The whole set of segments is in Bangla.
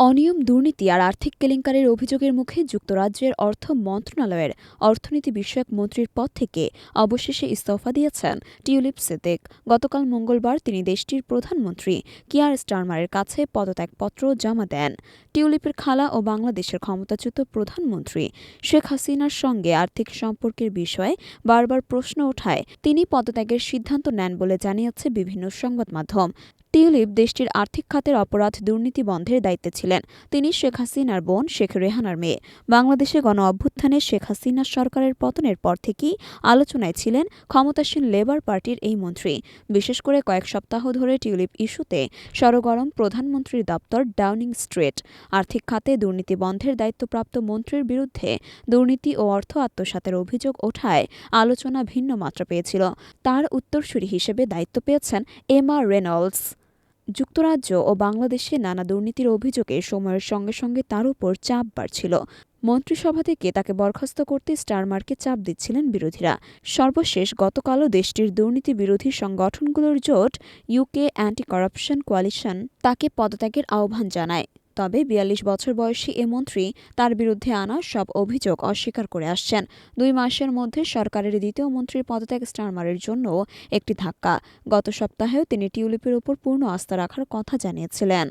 অনিয়ম, দুর্নীতি আর আর্থিক কেলেঙ্কারির অভিযোগের মুখে যুক্তরাজ্যের অর্থ মন্ত্রণালয়ের অর্থনীতি বিষয়ক মন্ত্রীর পদ থেকে অবশেষে ইস্তফা দিয়েছেন টিউলিপ সিদ্দিক। গতকাল মঙ্গলবার তিনি দেশটির প্রধানমন্ত্রী কিয়ার স্টারমারের কাছে পদত্যাগপত্র জমা দেন। টিউলিপের খালা ও বাংলাদেশের ক্ষমতাচ্যুত প্রধানমন্ত্রী শেখ হাসিনার সঙ্গে আর্থিক সম্পর্কের বিষয়ে বারবার প্রশ্ন ওঠায় তিনি পদত্যাগের সিদ্ধান্ত নেন বলে জানিয়েছে বিভিন্ন সংবাদ মাধ্যম। টিউলিপ দেশটির আর্থিক খাতের অপরাধ দুর্নীতি বন্ধের দায়িত্বে ছিলেন। তিনি শেখ হাসিনার বোন শেখ রেহানার মেয়ে। বাংলাদেশে গণ অভ্যুত্থানে শেখ হাসিনা সরকারের পতনের পর থেকেই আলোচনায় ছিলেন ক্ষমতাসীন লেবার পার্টির এই মন্ত্রী। বিশেষ করে কয়েক সপ্তাহ ধরে টিউলিপ ইস্যুতে সরগরম প্রধানমন্ত্রীর দপ্তর ডাউনিং স্ট্রিট। আর্থিক খাতে দুর্নীতি বন্ধের দায়িত্বপ্রাপ্ত মন্ত্রীর বিরুদ্ধে দুর্নীতি ও অর্থ আত্মসাতের অভিযোগ ওঠায় আলোচনা ভিন্ন মাত্রা পেয়েছিল। তার উত্তরসূরি হিসেবে দায়িত্ব পেয়েছেন এমা রেনল্ডস। যুক্তরাজ্য ও বাংলাদেশে নানা দুর্নীতির অভিযোগে সময়ের সঙ্গে সঙ্গে তার উপর চাপ বাড়ছিল। মন্ত্রিসভা থেকে তাকে বরখাস্ত করতে স্টারমার্কে চাপ দিচ্ছিলেন বিরোধীরা। সর্বশেষ গতকালও দেশটির দুর্নীতি বিরোধী সংগঠনগুলোর জোট ইউকে অ্যান্টি করাপশন কোয়ালিশন তাকে পদত্যাগের আহ্বান জানায়। তবে বিয়াল্লিশ বছর বয়সী এ মন্ত্রী তার বিরুদ্ধে আনা সব অভিযোগ অস্বীকার করে আসছেন। দুই মাসের মধ্যে সরকারের দ্বিতীয় মন্ত্রীর পদত্যাগ স্টারমারের জন্য একটি ধাক্কা। গত সপ্তাহেও তিনি টিউলিপের ওপর পূর্ণ আস্থা রাখার কথা জানিয়েছিলেন।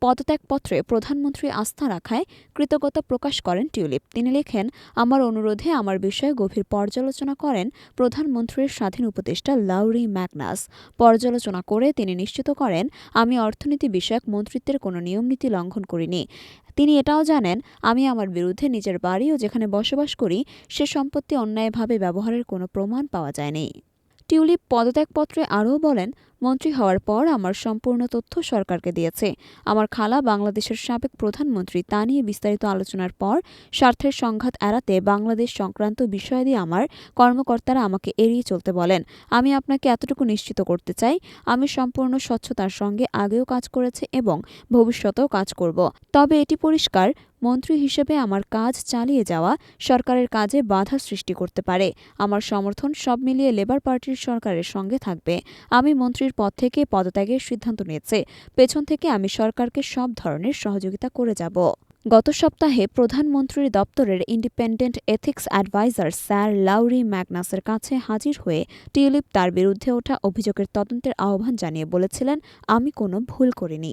পদত্যাগপত্রে প্রধানমন্ত্রী আস্থা রাখায় কৃতজ্ঞতা প্রকাশ করেন টিউলিপ। তিনি লেখেন, আমার অনুরোধে আমার বিষয়ে গভীর পর্যালোচনা করেন প্রধানমন্ত্রীর স্বাধীন উপদেষ্টা লাউরি ম্যাগনাস। পর্যালোচনা করে তিনি নিশ্চিত করেন, আমি অর্থনীতি বিষয়ক মন্ত্রিত্বের কোনো নিয়মনীতি লঙ্ঘন করিনি। তিনি এটাও জানেন, আমি আমার বিরুদ্ধে নিজের বাড়ি ও যেখানে বসবাস করি, সে সম্পত্তি অন্যায়ভাবে ব্যবহারের কোনো প্রমাণ পাওয়া যায়নি। টিউলিপ পদত্যাগপত্রে আরও বলেন, মন্ত্রী হওয়ার পর আমার সম্পূর্ণ তথ্য সরকারকে দিয়েছে। আমার খালা বাংলাদেশের সাবেক প্রধানমন্ত্রী তা নিয়ে বিস্তারিত আলোচনার পর স্বার্থের সংঘাত এড়াতে বাংলাদেশ সংক্রান্ত বিষয়াদি আমার কর্মকর্তারা আমাকে এড়িয়ে চলতে বলেন। আমি আপনাকে এতটুকু নিশ্চিত করতে চাই, আমি সম্পূর্ণ স্বচ্ছতার সঙ্গে আগেও কাজ করেছি এবং ভবিষ্যতেও কাজ করব। তবে এটি পরিষ্কার মন্ত্রী হিসেবে আমার কাজ চালিয়ে যাওয়া সরকারের কাজে বাধা সৃষ্টি করতে পারে। আমার সমর্থন সব মিলিয়ে লেবার পার্টির সরকারের সঙ্গে থাকবে। আমি মন্ত্রীর পদ থেকে পদত্যাগের সিদ্ধান্ত নিয়েছে। পেছন থেকে আমি সরকারকে সব ধরনের সহযোগিতা করে যাব। গত সপ্তাহে প্রধানমন্ত্রীর দপ্তরের independent ethics adviser sir Laurie ম্যাগনাসের কাছে হাজির হয়ে টিউলিপ তার বিরুদ্ধে ওঠা অভিযোগের তদন্তের আহ্বান জানিয়ে বলেছিলেন, আমি কোনো ভুল করিনি।